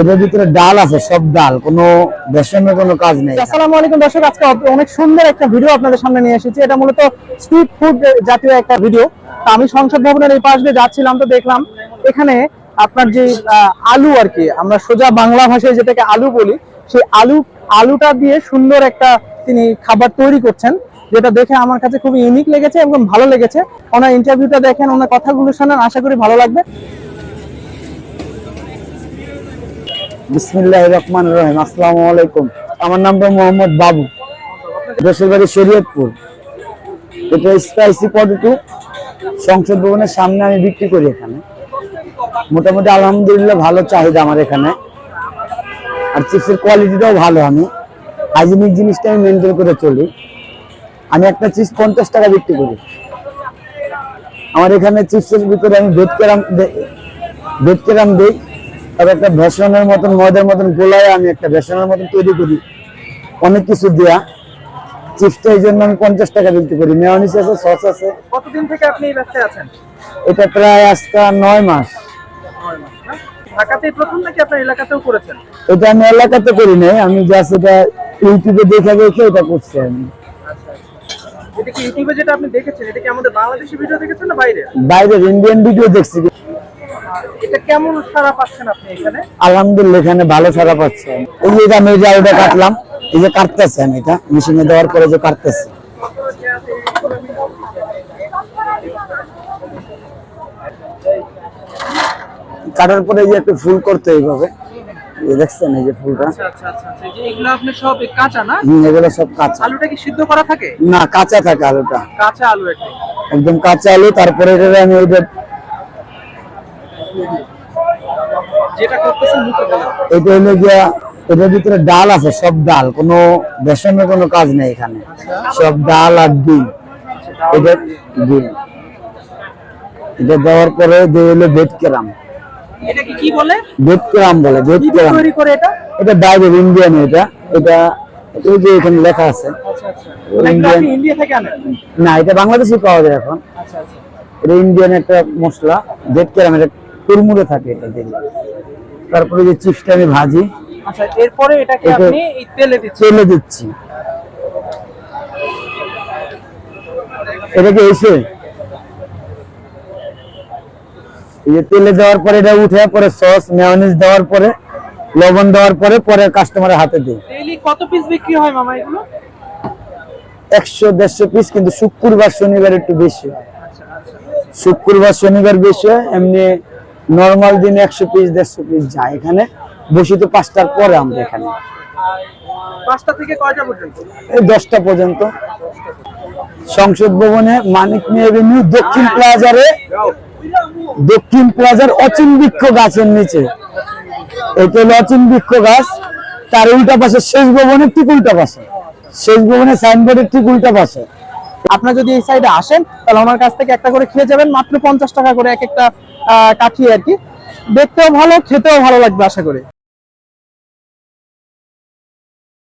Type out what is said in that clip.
এটার ভিতরে ডাল আছে, সব ডাল, কোনো বেসনের কোনো কাজ নেই। আসসালামু আলাইকুম দর্শক, আজকে অনেক সুন্দর একটা ভিডিও আপনাদের সামনে নিয়ে এসেছি। এটা মূলত স্ট্রিট ফুড জাতীয় একটা ভিডিও আমি সংসদ ভবনের এই পাশ দিয়ে যাচ্ছিলাম তো দেখলাম, এখানে আপনার যে আলু আর কি, আমরা সোজা বাংলা ভাষায় যেটাকে আলু বলি, সেই আলু, আলুটা দিয়ে সুন্দর একটা তিনি খাবার তৈরি করছেন, যেটা দেখে আমার কাছে খুব ইউনিক লেগেছে এবং ভালো লেগেছে। ওনার ইন্টারভিউটা দেখেন, ওনার কথাগুলো শোনেন, আশা করি ভালো লাগবে। বিসমিল্লাহ রহমান রহিম। আসসালামু আলাইকুম। আমার নামটা মোহাম্মদ বাবু। দেশের বাড়ি শরীয়তপুর। এটা স্পাইসি পটেটো সংসদ ভবনের সামনে আমি বিক্রি করি এখানে। মোটামুটি আলহামদুলিল্লাহ ভালো চাহিদা আমার এখানে। আর চিপসের কোয়ালিটিটাও ভালো আমি। হাইজেনিক জিনিসটা আমি মেনটেন করে চলি। আমি একটা চিপস পঞ্চাশ টাকা বিক্রি করি। আমার এখানে চিপসের ভিতরে আমি বেড কেরাম বেড কেরাম দিই। তবে একটা বেসনের মতন ময়দার মতন গোলায় আমি একটা বেসনের মতন তৈরি করি। অনেক কিছু দেয়া। চিপসটা এই জন্য আমি পঞ্চাশ টাকা বিক্রি করি। মেয়নিস আছে সস আছে। কতদিন থেকে আপনি এই ব্যবসায় আছেন? এটা প্রায় আজকে নয় মাস। ঢাকাতেই প্রথম নাকি আপনার এলাকাতেও করেছেন? এটা আমি এলাকাতে করি নাই আমি জাস্ট এটা ইউটিউবে দেখে দেখে এটা করছি আমি। এটা কি ইউটিউবে যেটা আপনি দেখেছেন এটা কি আমাদের বাংলাদেশি ভিডিও দেখেছেন না বাইরে? বাইরের ইন্ডিয়ান ভিডিও দেখছি। এটা কেমন সারা পাচ্ছেন আপনি এখানে? আলহামদুলিল্লাহ এখানে ভালো সারা পাচ্ছে। এই যে আমি এই আলুটা কাটলাম এই যে কাটতেছে আমি এটা মেশিনে দেওয়ার পরে যে কাটতেছি। কাটার পরে যে একটু ফুল করতে এইভাবে। দেখছেন এই যে ফুলটা। আচ্ছা আচ্ছা আচ্ছা এগুলো আপনি সব কাঁচা না? এগুলো সব কাঁচা। আলুটা কি সিদ্ধ করা থাকে? না কাঁচা থাকে আলুটা। কাঁচা আলু একদম। কাঁচা আলু তারপরে আমি ওইটা এটা হলো গিয়া এটার ভিতরে ডাল আছে সব ডাল কোনো বেসনের কোনো কাজ নেই এখানে। সব ডাল আর ডিম। এটা ডিম। এটা দেওয়ার পরে যে হলো কি বলে? বলে তৈরি করে এটা? এটা বাইরের ইন্ডিয়ান এটা। এটা ওই যে এখানে লেখা আছে। আচ্ছা আচ্ছা। ইন্ডিয়া থেকে না এটা বাংলাদেশি পাওয়া যায় এখন। আচ্ছা আচ্ছা। এটা ইন্ডিয়ান একটা মশলা বেড কেরাম এটা কুরমুরে থাকে এটা তারপরে যে চিপসটা আমি ভাজি আচ্ছা এরপরে এটাকে আপনি তেলে দিচ্ছেন? তেলে দিচ্ছি। এটা কি এসে যে তেলে দেওয়ার পরে এটা উঠে পরে সস মেয়নিজ দেওয়ার পরে লবণ দেওয়ার পরে পরে কাস্টমারের হাতে দিই। কত পিস বিক্রি হয় মামা এগুলো? একশো দেড়শো পিস কিন্তু শুক্রবার শনিবার একটু বেশি। আচ্ছা আচ্ছা। শুক্রবার শনিবার বেশি হয় এমনি নর্মাল দিনে একশো পিস দেড়শো পিস যায় এখানে। বসি তো পাঁচটার পরে আমরা এখানে। পাঁচটা থেকে কয়টা পর্যন্ত? এই দশটা পর্যন্ত। সংসদ ভবনে মানিক এভিনিউ দক্ষিণ প্লাজারে। দক্ষিণ প্লাজার অচিন বৃক্ষ গাছের নিচে। এটা হলো অচিন বৃক্ষ গাছ। তার উল্টা পাশে শেষ ভবনের ঠিক উল্টা পাশে। শেষ ভবনের সাইনবোর্ডের ঠিক উল্টা পাশে। আপনারা যদি এই সাইডে আসেন তাহলে আমার কাছ থেকে একটা করে খেয়ে যাবেন মাত্র পঞ্চাশ টাকা করে এক একটা কাঠি আর কি। দেখতেও ভালো খেতেও ভালো লাগবে আশা করি।